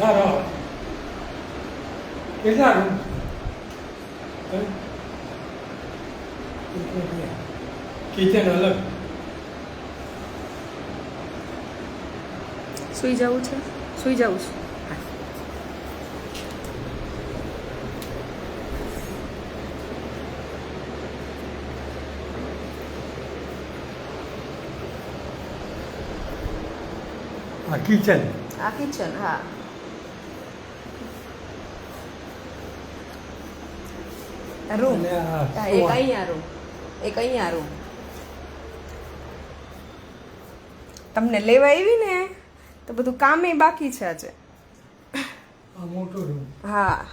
સારો કેટલા room? Kitchen અલગ. સુઈ જવું છે? સુઈ જવું છે. આ કિચન. આ કિચન હા. રૂમ. એક અહીંયા રૂમ. એક અહીંયા રૂમ. તમને લેવા આવી ને તો બધું કામે બાકી છે આજે. હા.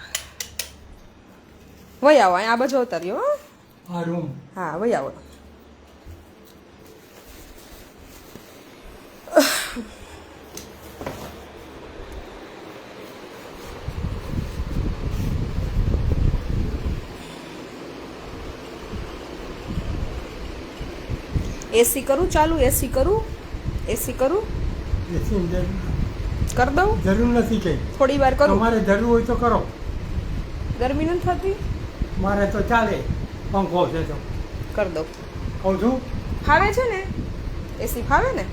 વહી આવો આ બાજુ અવતાર્યો હો. રૂમ. હા વહી આવો. એસી કરું ચાલુ એસી કરું એસી કરું. કર દઉં? જરૂર નથી કઈ. થોડી વાર કરું. મારે જરૂર હોય તો કરો. ગરમી નથી થતી? મારે તો ચાલે. પંખો છે તો. કર દઉં. કહું છું? ફાવે છે ને? એસી ફાવે ને?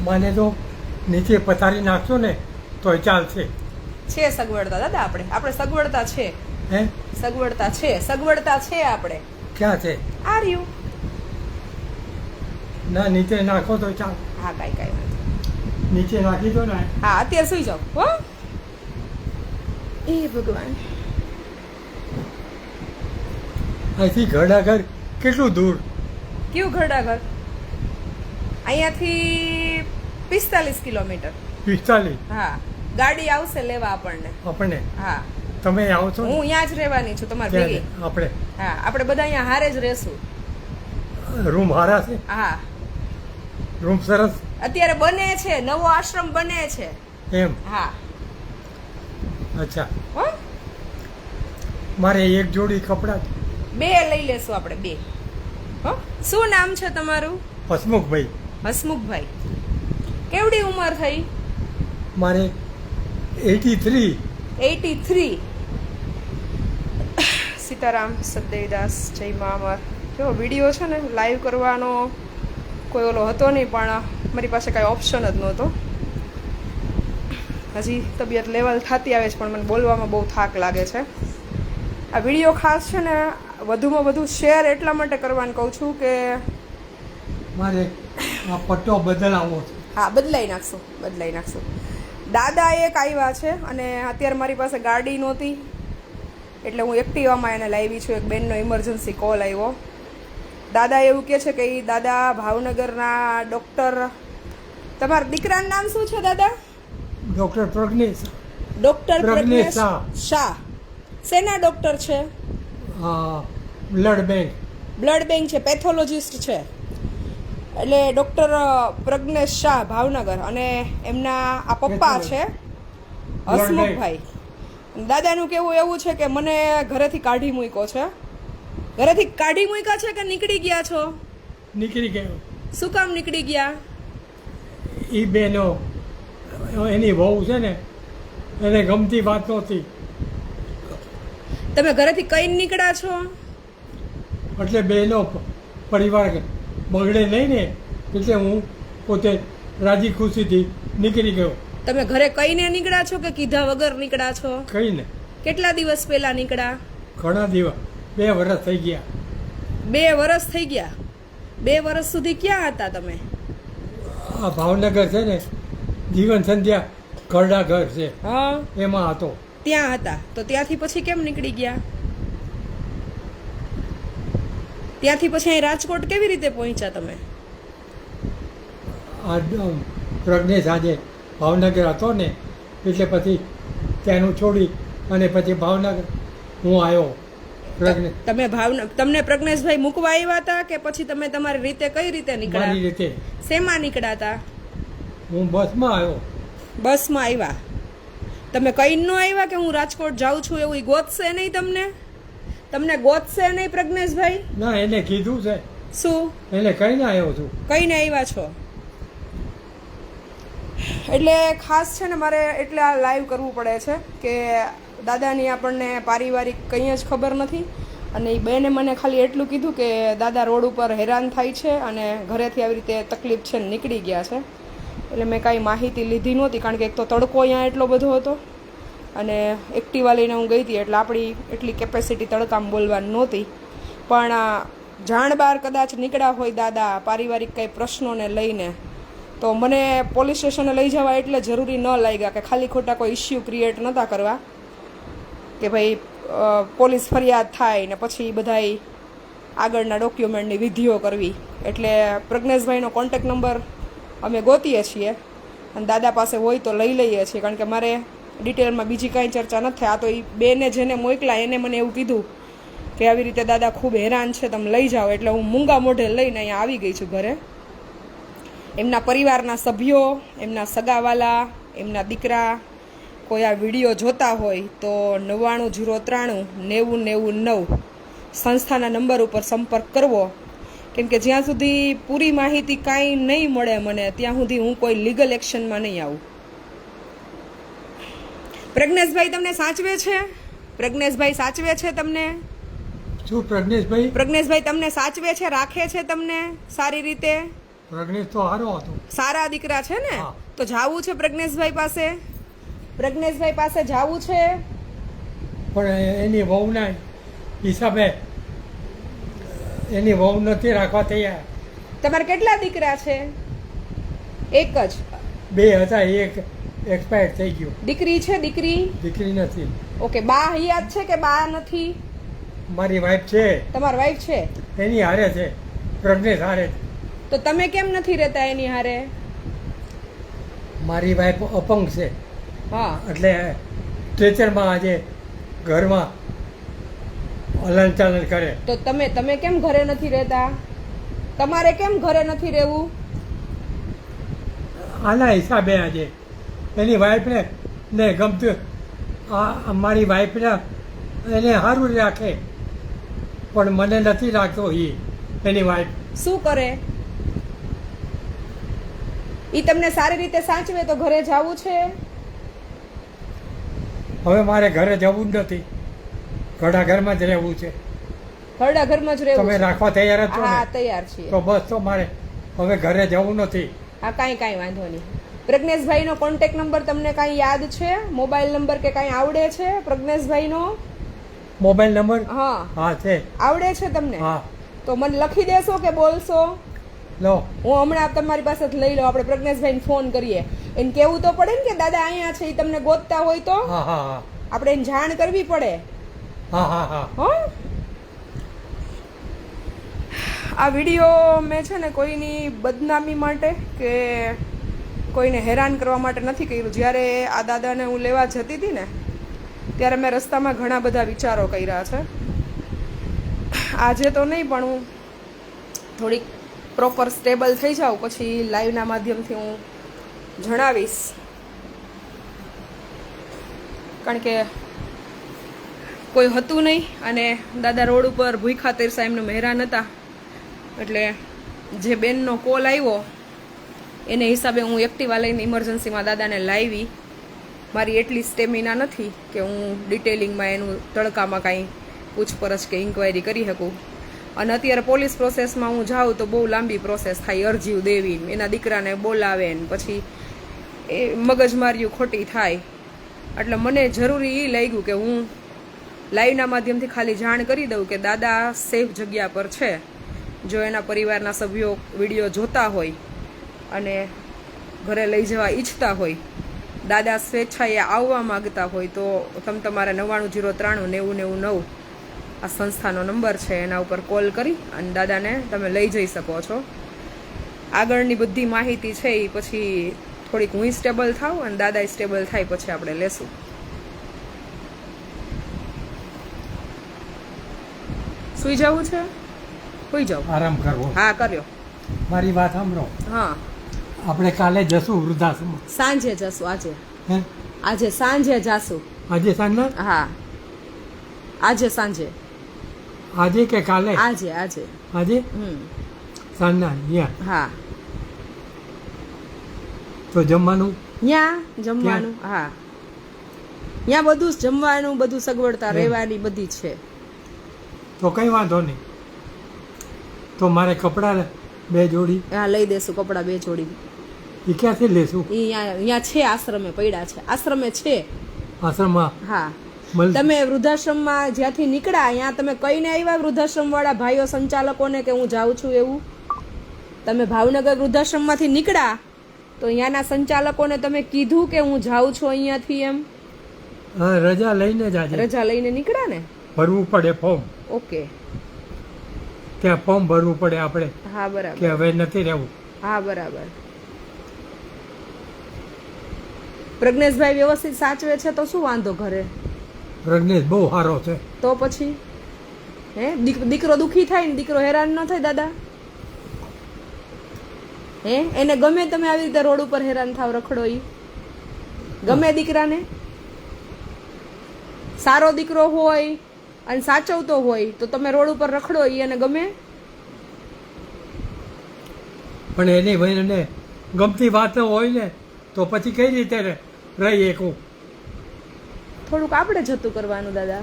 મને તો નીચે પથારી નાખશો ને તોય ચાલશે. છે સગવડતા દાદા આપણે. આપણે સગવડતા છે. હે? સગવડતા છે. સગવડતા છે આપણે. ક્યાં છે? આ રહ્યું ના નીચે નાખો તો ચાલ. હા કાંઈ કાંઈ વાંધો નીચે નાખી દો ને. હા અત્યારે સુઈ જાઓ હો. એ ભગવાન. અહીંથી ઘડાઘર કેટલું દૂર? કયું ઘડાઘર? અહીંયાથી પિસ્તાલીસ કિલોમીટર. પિસ્તાલીસ? હા ગાડી આવશે લેવા આપણને. આપણે હા. તમે આવો છો હું અહીંયા જ રહેવાની છું તમારી ભેગી. આપણે. હા આપણે બધા અહીંયા હારે જ રહેશું. રૂમ હારા છે? હા. રૂમ સરસ? અત્યારે બને છે નવો આશ્રમ બને છે. એમ? હા. અચ્છા. હો? મારે એક જોડી કપડાં બે લઈ લેશું આપણે બે. હો? શું નામ છે તમારું? હસમુખભાઈ. હસમુખભાઈ. કેવડી ઉંમર થઈ? મારે eighty three. Eighty three. Sitaram સદેવદાસ જય મા જો વીડિયો છે ને લાઈવ કરવાનો કોઈ ઓલો હતો નહીં પણ મારી પાસે કાંઈ ઓપ્શન જ નહોતો. હજી તબિયત લેવલ થતી આવે છે પણ મને બોલવામાં બહુ થાક લાગે છે. આ વીડિયો ખાસ છે ને વધુમાં વધુ શેર એટલા માટે કરવાનું કહું છું કે મારે આ પટ્ટો બદલાવો હા બદલાઈ નાખશું બદલાઈ નાખશું. દાદા એક આવ્યા છે અને અત્યારે મારી પાસે ગાડી નહોતી. એટલે હું એક્ટિવામાં એને લાવી છું. એક બેનનો ઇમરજન્સી કોલ આવ્યો. દાદા એવું કહે છે કે એ દાદા ભાવનગરના ડૉક્ટર તમારા દીકરાનું નામ શું છે દાદા? ડૉક્ટર પ્રજ્ઞેશ. ડૉક્ટર પ્રજ્ઞેશ શાહ. શેના ડૉક્ટર છે? Blood bank. બ્લડ બેંક છે પેથોલોજિસ્ટ છે. એટલે ડૉક્ટર પ્રજ્ઞેશ શાહ ભાવનગર. અને એમના આ પપ્પા છે હસમુખભાઈ. દાદાનું કેવું એવું છે કે મને ઘરેથી કાઢી મૂક્યો છે. ઘરેથી કાઢી મૂક્યા છે કે નીકળી ગયા છો? નીકળી ગયો. શું કામ નીકળી ગયા? એ બેનો એની વહુ છે ને એને ગમતી વાત નહોતી. તમે ઘરેથી કઈ નીકળ્યા છો? એટલે બેનો પરિવાર બગડે નહીં ને એટલે હું પોતે રાજી ખુશીથી નીકળી ગયો. તમે ઘરે કઈને નીકળ્યા છો કે કીધા વગર નીકળ્યા છો? કહીને કેટલા દિવસ પહેલા નીકળ્યા? ઘણા દિવસ. બે વર્ષ થઈ ગયા. બે વર્ષ થઈ ગયા. બે વર્ષ સુધી ક્યાં હતા તમે? આ ભાવનગર છે ને જીવન સંધ્યા ઘરડા ઘર છે. હા. એમાં હતો. ત્યાં હતા. તો ત્યાંથી પછી કેમ નીકળી ગયા? ત્યાંથી પછી અહીં રાજકોટ કેવી રીતે પહોંચ્યા તમે? આ પ્રજ્ઞેશ આજે ભાવનગર હતો ને એટલે પછી ત્યાંનું છોડી અને પછી ભાવનગર હું આવ્યો. તમે ભાવ તમને પ્રજ્ઞેશભાઈ મૂકવા આવ્યા હતા કે પછી તમે તમારી રીતે કઈ રીતે નીકળ્યા? રીતે. શેમાં નીકળ્યા હતા? હું બસમાં આવ્યો. બસમાં આવ્યા. તમે કઈ નો આવ્યા કે હું રાજકોટ જાઉં છું એવું ગોતશે નહીં તમને? તમને ગોતશે નહીં પ્રજ્ઞેશભાઈ? ના એને કીધું છે. શું? એને કહીને આવ્યો છું. કઈને આવ્યા છો? એટલે ખાસ છે ને મારે એટલે આ લાઈવ કરવું પડે છે કે દાદાની આપણને પારિવારિક કંઈ જ ખબર નથી. અને એ બેને મને ખાલી એટલું કીધું કે દાદા રોડ ઉપર હેરાન થાય છે અને ઘરેથી આવી રીતે તકલીફ છે નીકળી ગયા છે. એટલે મેં કાંઈ માહિતી લીધી નહોતી કારણ કે એક તો તડકો અહીંયા એટલો બધો હતો અને એક્ટિવા લઈને હું ગઈ હતી એટલે આપણી એટલી કેપેસિટી તડકામાં બોલવાની નહોતી. પણ જાણ બહાર કદાચ નીકળ્યા હોય દાદા પારિવારિક કંઈ પ્રશ્નોને લઈને, તો મને પોલીસ સ્ટેશને લઈ જવા એટલે જરૂરી ન લાગ્યા કે ખાલી ખોટા કોઈ ઇસ્યુ ક્રિએટ નહોતા કરવા. કે ભાઈ પોલીસ ફરિયાદ થાય ને પછી બધાય આગળના ડોક્યુમેન્ટની વિધિઓ કરવી. એટલે પ્રજ્ઞેશભાઈનો કોન્ટેક નંબર અમે ગોતીએ છીએ અને દાદા પાસે હોય તો લઈ લઈએ છીએ. કારણ કે મારે ડિટેલમાં બીજી કાંઈ ચર્ચા નથી આ તો એ બેને જેને મોકલા એને મને એવું કીધું કે આવી રીતે દાદા ખૂબ હેરાન છે, તમે લઈ જાઓ. એટલે હું મૂંગા મોઢે લઈને અહીંયા આવી ગઈ છું ઘરે. એમના પરિવારના સભ્યો, એમના સગાવાલા, એમના દીકરા કોઈ આ વીડિયો જોતા હોય તો નવ્વાણું જીરો ત્રાણું નેવું નેવું નવ સંસ્થાના નંબર ઉપર સંપર્ક કરવો. કેમ કે જ્યાં સુધી પૂરી માહિતી કાંઈ નહીં મળે મને ત્યાં સુધી હું કોઈ લીગલ એક્શનમાં નહીં આવું. પ્રજ્ઞેશભાઈ તમને સાચવે છે? પ્રજ્ઞેશભાઈ સાચવે છે તમને? શું પ્રજ્ઞેશભાઈ? પ્રજ્ઞેશભાઈ તમને સાચવે છે રાખે છે તમને સારી રીતે? પ્રજ્ઞેશ તો સારો હતો. સારા દીકરા છે ને? તો જાવું છે પ્રજ્ઞેશભાઈ પાસે? પ્રજ્ઞેશભાઈ પાસે જાવું છે? પણ એની વહુના હિસાબે એની વહુ નથી રાખવા તૈયાર. તમારે કેટલા દીકરા છે? એક જ. બે હતા એક એક્સપાયર થઈ ગયો. દીકરી છે દીકરી? દીકરી નથી. ઓકે બા હયાત છે કે બા નથી? મારી વાઈફ છે. તમારી વાઈફ છે? એની હારે છે. પ્રજ્ઞેશ હારે છે. તો તમે કેમ નથી રહેતા એની હારે? મારી વાઈફ અપંગ છે. એટલે ટ્રેચરમાં આજે ઘરમાં હલન ચલન કરે. તો તમે તમે કેમ ઘરે નથી રહેતા? તમારે કેમ ઘરે નથી રહેવું? આના હિસાબે આજે. એની વાઈફને ને ગમતું આ મારી વાઈફને એને સારું રાખે. પણ મને નથી રાખતો એ એની વાઈફ. શું કરે? એ તમને સારી રીતે સાચવે તો ઘરે જાવું છે? હવે મારે ઘરે જવું જ નથી. ઘડા ઘરમાં જ રહેવું છે. ઘરડા ઘરમાં જ રહેવું તમે રાખવા તૈયાર જ છો હા તૈયાર છીએ. તો બસ તો મારે હવે ઘરે જવું નથી. હા કાંઈ કાંઈ વાંધો નહીં. પ્રજ્ઞેશભાઈનો કોન્ટેક નંબર તમને કાંઈ યાદ છે? મોબાઈલ નંબર કે કાંઈ આવડે છે પ્રજ્ઞેશભાઈનો? મોબાઈલ નંબર હા. હા છે. આવડે છે તમને? હા. તો મને લખી દેશો કે બોલશો? લો. હું હમણાં તમારી પાસેથી લઈ લઉં. આપણે પ્રજ્ઞેશભાઈને ફોન કરીએ. એને કેવું તો પડે ને કે દાદા અહીંયા છે એ તમને ગોતતા હોય તો? આપણે એને જાણ કરવી પડે. હો આ વીડિયો મેં છે ને કોઈની બદનામી માટે કે કોઈને હેરાન કરવા માટે નથી કર્યું. જ્યારે આ દાદાને હું લેવા જતી હતી ને ત્યારે મેં રસ્તામાં ઘણા બધા વિચારો કર્યા છે. આજે તો નહીં પણ હું થોડીક પ્રોપર સ્ટેબલ થઈ જાઉં. પછી લાઈવના માધ્યમથી હું જણાવીશ. કારણ કે કોઈ હતું નહીં અને દાદા રોડ ઉપર ભૂખા તેરસા એમને મહેરાન હતા. એટલે જે બેનનો કોલ આવ્યો, એને હિસાબે હું એક્ટિવા લઈને ઇમરજન્સીમાં દાદાને લાવી. મારી એટલી સ્ટેમિના નથી કે હું ડિટેલિંગમાં એનું તડકામાં કાંઈ પૂછપરછ કે ઇન્ક્વાયરી કરી શકું. અને અત્યારે પોલીસ પ્રોસેસમાં હું જાઉં તો બહુ લાંબી પ્રોસેસ થાય અરજીઓ દેવી એના દીકરાને બોલાવે ને પછી એ મગજમારીઓ ખોટી થાય. એટલે મને જરૂરી એ લાગ્યું કે હું લાઈવના માધ્યમથી ખાલી જાણ કરી દઉં કે દાદા સેફ જગ્યા પર છે. જો એના પરિવારના સભ્યો વીડિયો જોતા હોય અને ઘરે લઈ જવા ઈચ્છતા હોય, દાદા સ્વેચ્છાએ આવવા માગતા હોય તો તમે તમારા નવ્વાણું જીરો ત્રાણું નેવું નેવું નવ આ સંસ્થાનો નંબર છે. એના ઉપર કોલ કરી અને દાદાને તમે લઈ જઈ શકો છો. આગળની બધી માહિતી છે એ પછી થોડીક હું સ્ટેબલ થાવ અને દાદા સ્ટેબલ થાય પછી આપણે લેશું. સુઈ જવું છે? સુઈ જાવ આરામ કરવો. હા કર્યો. મારી વાત સાંભળો. હા. આપણે કાલે જશું વૃદ્ધાશ્રમ સાંજે જશું આજે. હે? આજે સાંજે જશું. આજે સાંજે હા. આજે સાંજે. આજે કે કાલે? આજે આજે. આજે? હમ. સાંજના હા. તો જમવાનું? ત્યાં? જમવાનું હા. ત્યાં બધું જ જમવાનું બધું સગવડતા રહેવાની બધી છે. તો કંઈ વાંધો નહીં. તો મારે કપડાં બે જોડી. હા લઈ દેશું કપડાં બે જોડી. એ ક્યાંથી લેશું? અહીંયા છે આશ્રમે પડ્યા છે. આશ્રમે છે. આશ્રમમાં? હા. તમે વૃદ્ધાશ્રમમાં જ્યાંથી નીકળ્યા અહીંયા તમે કઈને આવ્યા વૃદ્ધાશ્રમ વાળા ભાઈઓ સંચાલકોને કે હું જાઉં છું એવું? તમે ભાવનગર વૃદ્ધાશ્રમમાંથી નીકળ્યા? તો અહીંયાના સંચાલકોને તમે કીધું કે હું જાઉં છું અહીંયાથી એમ? હા, રજા લઈને જ આજે રજા લઈને નીકળ્યા ને? ભરવું પડે ફોર્મ. ઓકે. ત્યાં ફોર્મ ભરવું પડે આપણે. હા બરાબર. કે હવે નથી રહેવું. હા બરાબર. પ્રજ્ઞેશભાઈ વ્યવસ્થિત સાચવે છે તો શું વાંધો ઘરે? પ્રજ્ઞેશ બહુ સારો છે. તો પછી? હે? દીક- દીકરો દુખી થાય ને દીકરો હેરાન ન થાય દાદા? હે? એને ગમે તમે આવી રીતે રોડ ઉપર હેરાન થાવ રખડો ઈ. ગમે દીકરાને. સારો દીકરો હોય અને સાચવતો હોય તો તમે રોડ ઉપર રખડો ઈ અને ગમે. પણ એની બહેનને ગમતી વાત હોય ને તો પછી કઈ રીતે રહી એકું? થોડુંક આપણે જતું કરવાનું દાદા.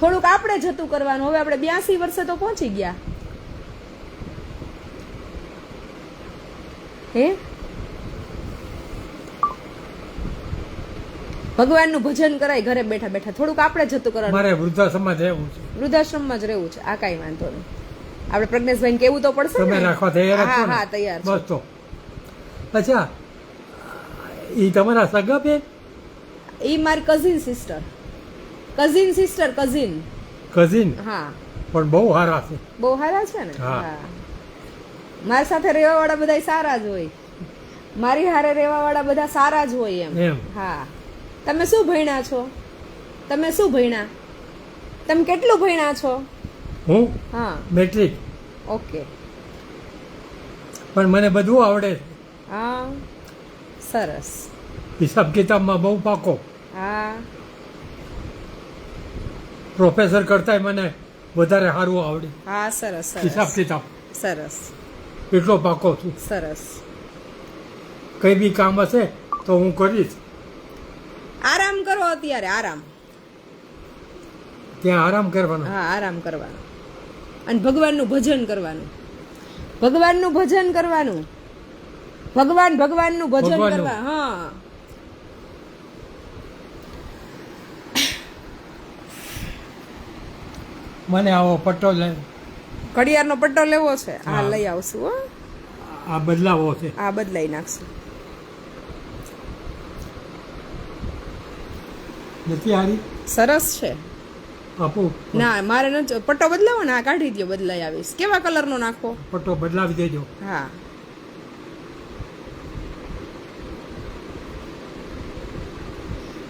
થોડુંક આપણે જતું કરવાનું. હવે આપણે બ્યાસી વર્ષે તો પહોંચી ગયા. હે ભગવાનનું ભજન કરાય ઘરે બેઠા બેઠા. થોડુંક આપણે જતું કરવાનું. મારે વૃદ્ધાશ્રમમાં રહેવું છે. વૃદ્ધાશ્રમમાં જ રહેવું છે. આ કાંઈ વાંધો નહીં. આપણે પ્રજ્ઞેશભાઈને કેવું તો પડશે તમે રાખવા તૈયાર જ હા હા તૈયાર બસ તો. અચ્છા. એ તમારા સગા બેન એ મારી cousin sister cousin sister cousin cousin હા. પણ બહુ હારા છે. બહુ સારા છે ને? હા. મારી સાથે રહેવાવાળા બધા સારા જ હોય. મારી હારે રહેવાવાળા બધા સારા જ હોય એમ. હા. તમે શું ભણ્યા છો? તમે શું ભણ્યા? તમે કેટલું ભણ્યા છો? હું? હા. મેટ્રિક. ઓકે. પણ મને બધું આવડે. હા. સરસ. હિસાબ કિતાબમાં બહુ પાકો. હા. પ્રોફેસર કરતાંય મને વધારે સારું આવડે. હા સરસ. હિસાબ કિતાબ. સરસ. એટલો પાકો છું. સરસ. કંઈ બી કામ હશે તો હું કરીશ. આરામ કરો અત્યારે આરામ. ત્યાં આરામ કરવાનો. હા આરામ કરવાનો. અને ભગવાનનું ભજન કરવાનું. ભગવાનનું ભજન કરવાનું. ભગવાન ભગવાનનું ભજન કરવા હા. મને આવો પટ્ટો લે ઘડિયાળનો પટ્ટો લેવો છે. હા. લઈ આવશું હો. આ બદલાવો છે. આ બદલાઈ નાખશું. નથી હારી? સરસ છે. આપું. ના મારે નથી પટ્ટો બદલાવો ને આ કાઢી દો બદલાઈ આવીશ. કેવા કલરનો નાખો પટ્ટો બદલાવી દેજો. હા.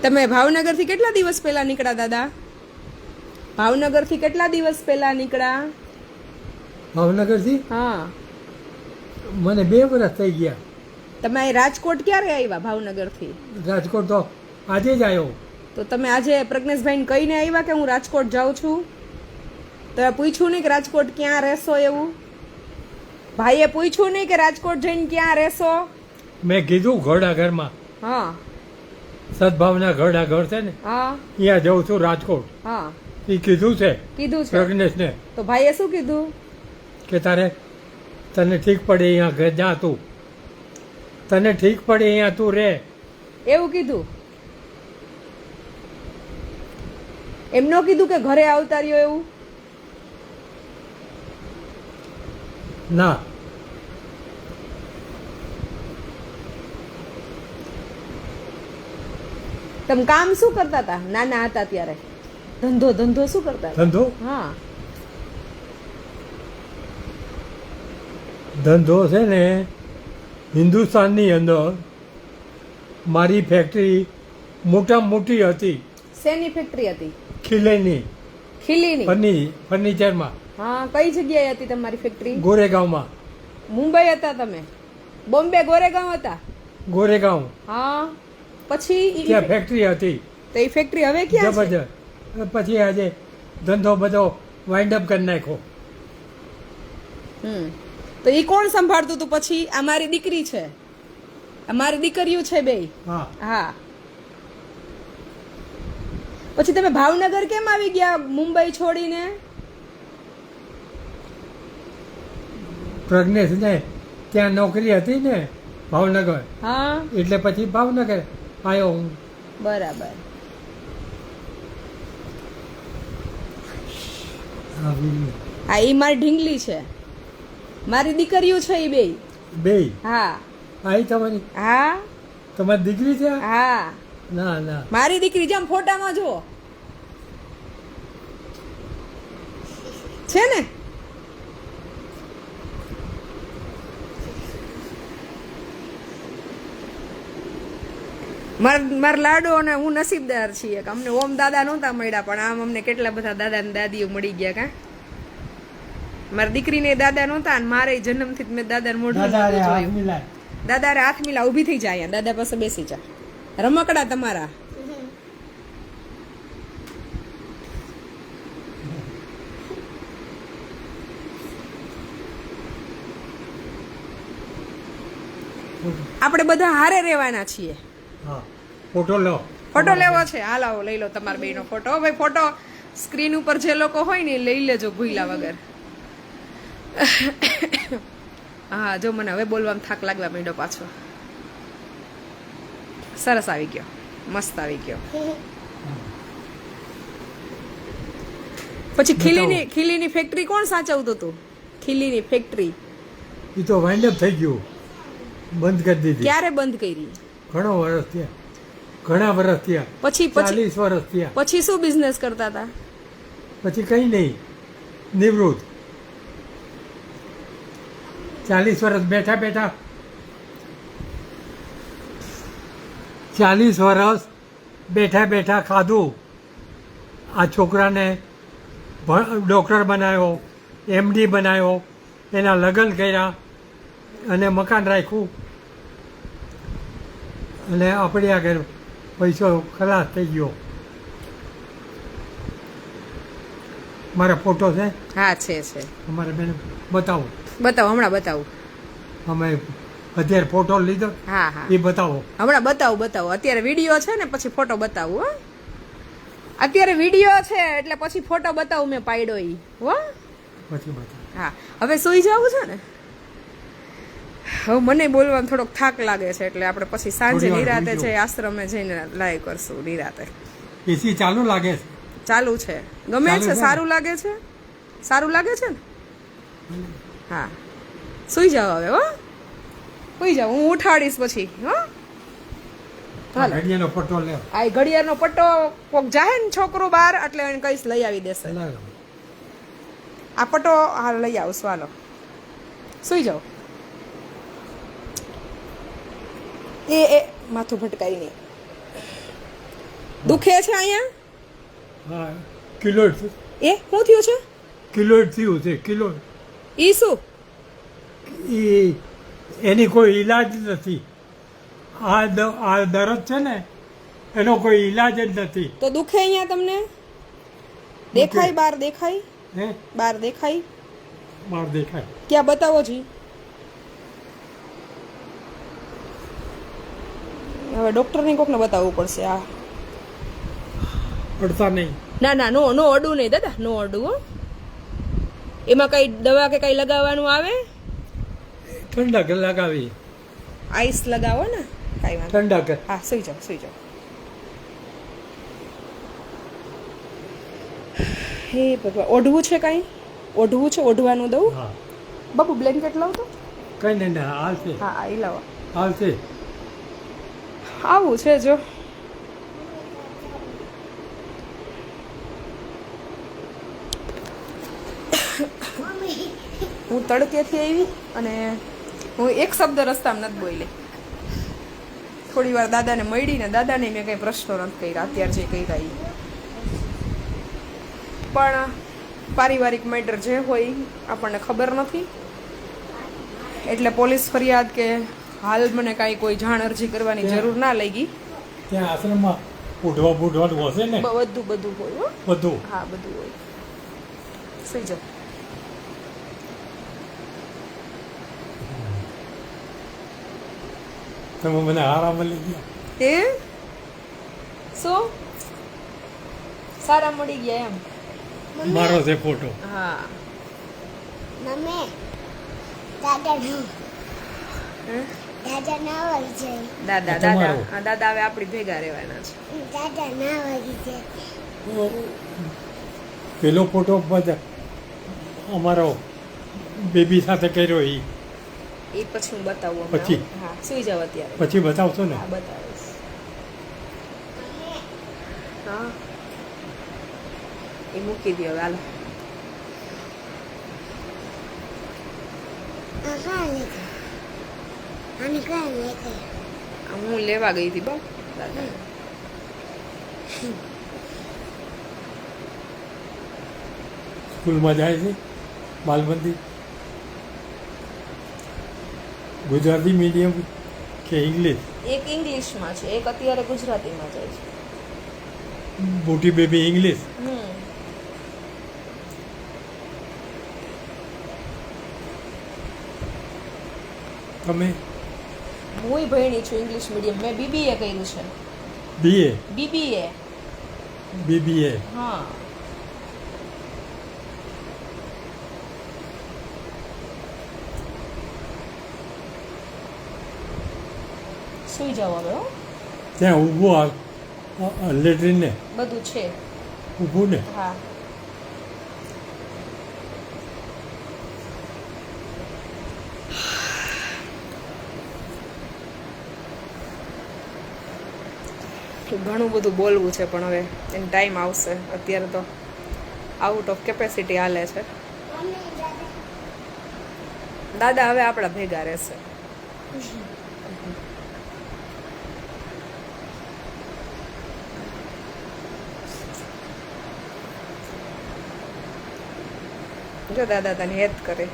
તમે ભાવનગરથી કેટલા દિવસ પહેલા નીકળ્યા દાદા? ભાવનગરથી કેટલા દિવસ પહેલા નીકળ્યા? ભાવનગરથી? હા. મને બે વર્ષ થઈ ગયા. તમે રાજકોટ ક્યારે આવ્યા ભાવનગરથી? રાજકોટ તો આજે જ આવ્યો. તો તમે આજે પ્રજ્ઞેશભાઈને કહીને આવ્યા કે હું રાજકોટ જાઉં છું? તો પૂછ્યું નહીં કે રાજકોટ ક્યાં રહેશો એવું? ભાઈએ પૂછ્યું નહીં કે રાજકોટ જઈને ક્યાં રહેશો? મેં કીધું ઘોડા ઘરમાં હા. સદભાવના ઘોડા ઘર છે ને? હા. ત્યાં જઉં છું રાજકોટ. હા. એ કીધું છે કીધું છે. પ્રજ્ઞેશને. તો ભાઈએ શું કીધું? કે તારે તને ઠીક પડે અહીંયા જા તું. તને ઠીક પડે અહીંયા તું રે. એવું કીધું? એમ ન કીધું કે ઘરે આવતા રહ્યો એવું? ના. તમે કામ શું કરતા હતા? નાના હતા ત્યારે. ધંધો ધંધો શું કરતા ધંધો? હા. ધંધો છે ને હિન્દુસ્તાનની અંદર મારી ફેક્ટરી મોટામાં મોટી હતી. શેની ફેક્ટરી હતી? ખીલેની. ખીલીની? ફર્ની ફર્નિચરમાં. હા કઈ જગ્યાએ હતી તમારી ફેક્ટરી ગોરેગાંવમાં. મુંબઈ હતા તમે? બોમ્બે ગોરેગાંવ હતા? ગોરેગાંવ. હા પછી ત્યાં ફેક્ટરી હતી. તો એ ફેક્ટરી હવે ક્યાં છે? જબરજસ્ત. પછી આજે ધંધો બધો વાઇન્ડ અપ કરી નાખ્યો. હમ. તો એ કોણ સંભાળતું હતું પછી આ મારી દીકરી છે. મારી દીકરીઓ છે બે હા. હા. પછી તમે ભાવનગર કેમ આવી ગયા મુંબઈ છોડીને? પ્રજ્ઞેશને ત્યાં નોકરી હતી ને ભાવનગર. હા. એટલે પછી ભાવનગર આવ્યો હું. બરાબર. હા એ મારી ઢીંગલી છે. મારી દીકરીઓ છે એ બે બે હા. આઈ તમારી? હા. તમારી દીકરી છે? હા. ના ના. મારી દીકરી જેમ ફોટામાં જુઓ. છે ને? માર માર લાડો અને હું નસીબદાર છીએ અમને ઓમ દાદા નહોતા મળ્યા પણ આમ અમને કેટલા બધા દાદા ને દાદીઓ મળી ગયા કા? મારી દીકરીને દાદા નહોતા અને મારે જન્મથી જ મેં દાદાને મોઢું દાદા હાથ જોયું. દાદા રે હાથ મિલા ઊભી થઈ જાય દાદા પાસે બેસી જા. રમકડા તમારા. આપણે બધા હારે રહેવાના છીએ. ફોટો લો. ફોટો લેવો છે? હાલ આવો લઈ લો તમારા બેનો ફોટો. ભાઈ ફોટો સ્ક્રીન ઉપર જે લોકો હોય ને લઈ લેજો ભૂલા વગર. હા જો મને હવે બોલવામાં થાક લાગવા માંડ્યો પાછો. સરસ આવી ગયો. મસ્ત આવી ગયો. પછી ખીલીની ખીલીની ફેક્ટરી કોણ સાચવતું હતું? ખીલીની ફેક્ટરી એ તો વાઇન્ડ અપ થઈ ગયું. બંધ કરી દીધી. ક્યારે બંધ કરી? ઘણો વર્ષ થયા. ઘણા વર્ષ થયા. પછી ચાલીસ વર્ષ થયા. પછી શું બિઝનેસ કરતા હતા? પછી કંઈ નહીં. નિવૃત્ત. ચાલીસ વર્ષ બેઠા બેઠા. ચાલીસ વર્ષ બેઠા બેઠા ખાધું. આ છોકરાને ડૉક્ટર બનાવ્યો એમડી બનાવ્યો એના લગ્ન કર્યા અને મકાન રાખ્યું. અને આપણી આગળ પૈસો ખલાસ થઈ ગયો. મારા ફોટો છે? હા છે છે. અમારે બેન બતાવો. બતાવો હમણાં બતાવું. અમે અત્યારે ફોટો લીધો. હા હા. એ બતાવો. હમણાં બતાવું બતાવો. અત્યારે વીડિયો છે ને પછી ફોટો બતાવું હો. અત્યારે વીડિયો છે એટલે પછી ફોટો બતાવું મેં પાડ્યો ઈ હો. પછી હા. હવે સુઈ જવું છે ને? હવે મને બોલવામાં થોડોક થાક લાગે છે એટલે આપણે પછી સાંજે નિરાતે છે આશ્રમે જઈને લાઈવ કરશું નિરાતે. એસી ચાલુ લાગે છે? ચાલુ છે. ગમે છે સારું લાગે છે? સારું લાગે છે ને? હા. સુઈ જાઓ હવે હો. સુઈ જાઓ હું ઉઠાડીશ પછી હો. હાલો. પટ્ટો લે. આ ઘડિયાળનો પટ્ટો કોક જાહે ને છોકરો બહાર એટલે એને કઈશ લઈ આવી દેશે. આ પટ્ટો હા લઈ આવું સ્વાલો. સુઈ જાઓ. એ એ માથું ભટકાઈ નહીં. દુખે છે અહીંયા? હા કિલો એ શું થયું છે? કિલોડ થયું છે કિલો ઈ શું એ એની કોઈ ઈલાજ નથી. આ આ દરદ છે ને એનો કોઈ ઈલાજ જ નથી. તો દુખે અહીંયા તમને? દેખાય બાર દેખાય? હે? બાર દેખાય? બહાર દેખાય. ક્યાં બતાવો જી. હવે ડોક્ટરને કોકને બતાવવું પડશે આ. પડતા નહીં. ના ના નો નો અડું નહીં દાદા નો અડું હો. એમાં કઈ દવા કે કઈ લગાવવાનું આવે? ઠંડક લગાવી. આઈસ લગાવો ને. કઈ વાંધો ઠંડક હા સુઈ જાઓ સુઈ જાઓ. હે ભગવાન ઓઢવું છે કઈ? ઓઢવું છે ઓઢવાનું દઉં? હા. બાબુ બ્લેન્કેટ લાવ તો. કઈ નહીં ને હાલશે હા આઈ લાવો. હાલશે આવું છે જો. હું તડકેથી આવી અને હું એક શબ્દ રસ્તામાં નથી બોલી થોડી વાર દાદાને મળીને દાદાને મેં કંઈ પ્રશ્નો નથી કર્યા. અત્યાર જે કર્યા ઈ. પણ પારિવારિક મેટર જે હોય આપણને ખબર નથી. એટલે પોલીસ ફરિયાદ કે હાલ મને કાંઈ કોઈ જાણ અરજી કરવાની જરૂર ના લાગી. ત્યાં આશ્રમમાં ઉઠવા બુઠવાનું હશે ને? બધું બધું હોય બધું? હા બધું હોય. સુઈ જાઓ. તમે મને હારા મળી ગયા હે શું સારા મળી ગયા એમ મારો છે ફોટો હા મમ્મી દાદા દાદા ના વળી છે દાદા દાદા હા દાદા હવે આપણી ભેગા રહેવાના છે દાદા ના વળી છે પેલો ફોટો બધા અમારો બેબી સાથે કર્યો એ એ પછી હું બતાવું પછી? હા સુઈ જાવ અત્યારે. પછી બતાવશો ને? હા બતાવીશ. હા. એ મૂકી દો હવે હાલો. હું લેવા ગઈ હતી બા દાદા. સ્કૂલમાં જાય છે બાલમંદિર ગુજરાતી મીડિયમ કે ઇંગ્લિશ એક ઇંગ્લિશમાં છે. એક અત્યારે ગુજરાતીમાં જાય છે. મોટી બેબી ઇંગ્લિશ તમે? હું ભણી છું ઇંગ્લિશ મીડિયમ મેં બીબીએ કર્યું છે. બીએ બીબીએ બીબીએ હા. સુઈ જાવ હવે હો. ત્યાં ઊભું આ લેટ્રિન ને બધું છે. ઊભું ને? હા. ઘણું બધું બોલવું છે પણ હવે એને ટાઈમ આવશે. અત્યારે તો આઉટ ઓફ કેપેસિટી હાલે છે. દાદા. દાદા હવે આપણા ભેગા રહેશે. જો દાદા તને હેત કરે.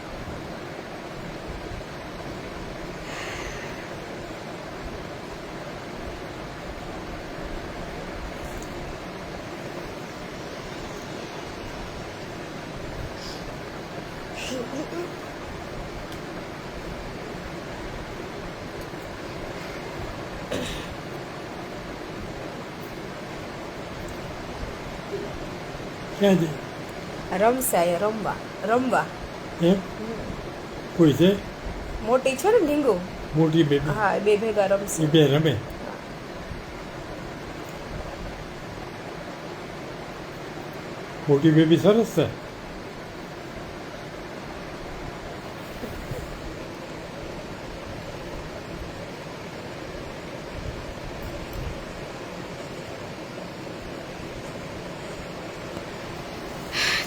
રમસાય રમવા. રમવા. એમ કોઈ છે? મોટી છે ને ઢીંગુ? મોટી બેબી. હા બે ભેગા રમશે. બે રમે. મોટી બેબી સરસ છે.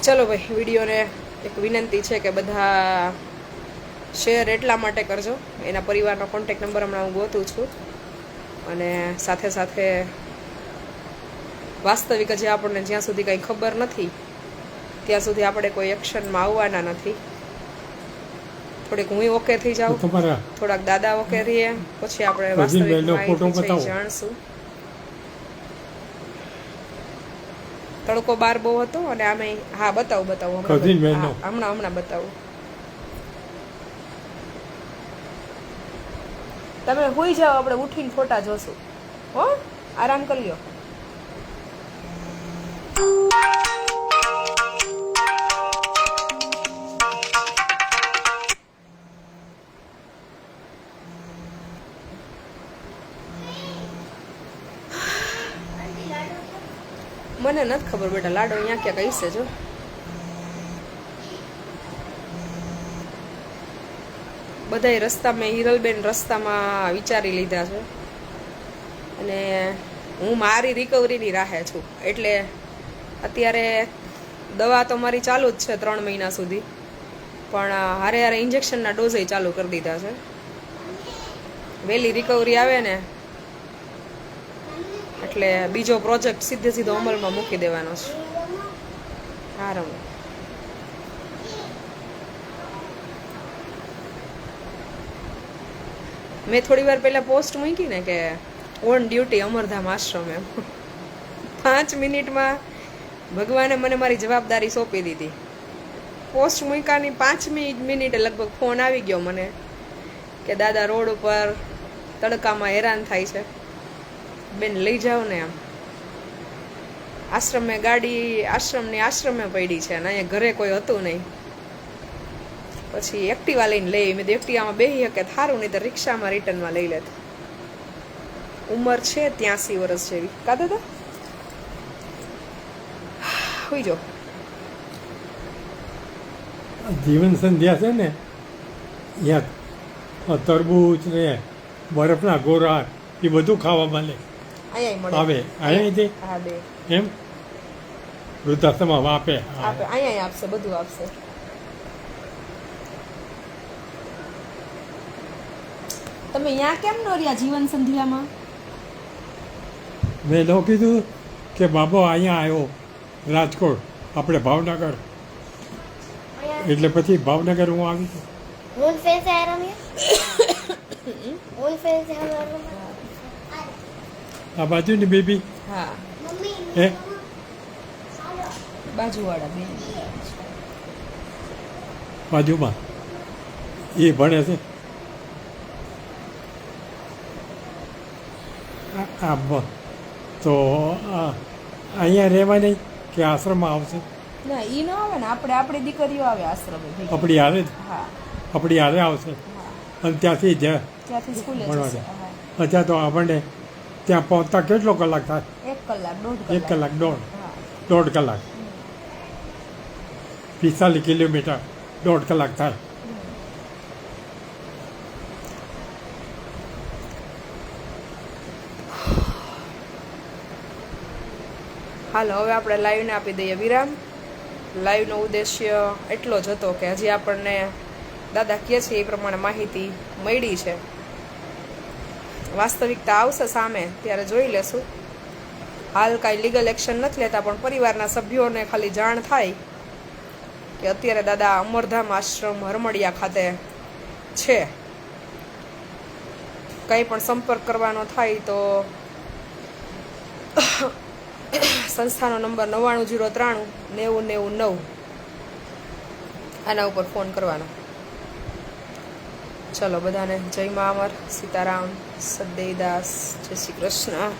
ચલો ભાઈ વિડીયોને એક વિનંતી છે કે બધા શેર એટલા માટે કરજો. એના પરિવારનો કોન્ટેક નંબર હમણાં હું ગોતું છું. અને સાથે સાથે વાસ્તવિક જે આપણને જ્યાં સુધી કંઈ ખબર નથી ત્યાં સુધી આપણે કોઈ એક્શનમાં આવવાના નથી. થોડીક હું ઓકે થઈ જાઉં. થોડાક દાદા ઓકે રહીએ. પછી આપણે વાસ્તવિક માહિતી. જાણશું. તડકો બાર બહુ હતો અને આમે હા બતાવું બતાવું હમણાં હમણાં બતાવું. તમે હોઈ જાઓ આપણે ઉઠીને ફોટા જોશું. હો આરામ કરી લ્યો મને નથી ખબર બેટા. લાડો અહીંયા ક્યાંક હશે જો. રસ્તા મેં હિરલબેન રસ્તામાં વિચારી લીધા છે. અને હું મારી રિકવરીની રાહે છું. એટલે અત્યારે દવા તો મારી ચાલુ જ છે ત્રણ મહિના સુધી. પણ હારે હારે ઇન્જેક્શનના ડોઝે ચાલુ કરી દીધા છે. વહેલી રિકવરી આવે ને એટલે બીજો પ્રોજેક્ટ સીધે સીધો અમલમાં મૂકી દેવાનો છે. હા મેં થોડી વાર પહેલા પોસ્ટ મૂકી ને કે ઓન ડ્યુટી અમરધામ આશ્રમ. એમ પાંચ મિનિટમાં ભગવાને મને મારી જવાબદારી સોંપી દીધી. પોસ્ટ મૂકાની પાંચમી મિનિટે લગભગ ફોન આવી ગયો મને કે દાદા રોડ ઉપર તડકામાં હેરાન થાય છે. બેન, લઈ જાઓ ને આમ. આશ્રમે ગાડી, આશ્રમની આશ્રમે પડી છે અને અહીંયા ઘરે કોઈ હતું નહીં. પછી એક્ટિવા લઈને લઈ, મેં એક્ટિવામાં બેસી શકે થારું નહીં તો રિક્ષામાં રિટર્નમાં લઈ લેત. ઉંમર છે ત્યાંસી વર્ષ જેવી. કા દાદા? હોઈ જો જીવન સંધ્યા છે ને ત્યાં તરબૂચ ને બરફના ગોરા એ બધું ખાવા મળે. આવે. અહીંયાથી હા બે. એમ? વૃદ્ધાશ્રમમાં આપે? આપે. અહીંયા આપશે બધું આપશે. તમે અહીંયા કેમ નો રહ્યા જીવન સંધ્યામાં? મેં લોકો કીધું કે બાબો અહીંયા આવ્યો રાજકોટ આપણે ભાવનગર. એટલે પછી ભાવનગર હું આવી છું આ બાજુ ને બેબી? હા. હે? બાજુવાળા બે બાજુમાં? એ ભણે છે? આ તો અહીંયા રહેવા નહીં કે આશ્રમમાં આવશે? ના એ ન આવે ને. આપણે આપણી દીકરીઓ આવે આશ્રમે આપણી હારે હા. આપણી આવે આવશે? અને ત્યાંથી જ ત્યાંથી સ્કૂલે ભણવા જાય. અચ્છા તો આપણને ત્યાં પહોંચતા કેટલો કલાક થાય? એક કલાક દોઢ એક કલાક. દોઢ. દોઢ કલાક. પિસ્તાલીસ કિલોમીટર દોઢ કલાક થાય. હાલ હવે આપણે લાઈવને આપી દઈએ વિરામ. લાઈવનો ઉદ્દેશ્ય એટલો જ હતો કે હજી આપણને દાદા કહે છે એ પ્રમાણે માહિતી મળી છે. વાસ્તવિકતા આવશે સામે ત્યારે જોઈ લેશું. હાલ કાંઈ લીગલ એક્શન નથી લેતા, પણ પરિવારના સભ્યોને ખાલી જાણ થાય કે અત્યારે દાદા અમરધામ આશ્રમ હરમડિયા ખાતે છે. કંઈ પણ સંપર્ક કરવાનો થાય તો સંસ્થાનો નંબર નવ્વાણું જીરો ત્રાણું નેવું નેવું નવ. આના ઉપર ફોન કરવાનો. ચલો બધાને જય મા અમર સીતારામ સદેદાસ જય શ્રી કૃષ્ણ.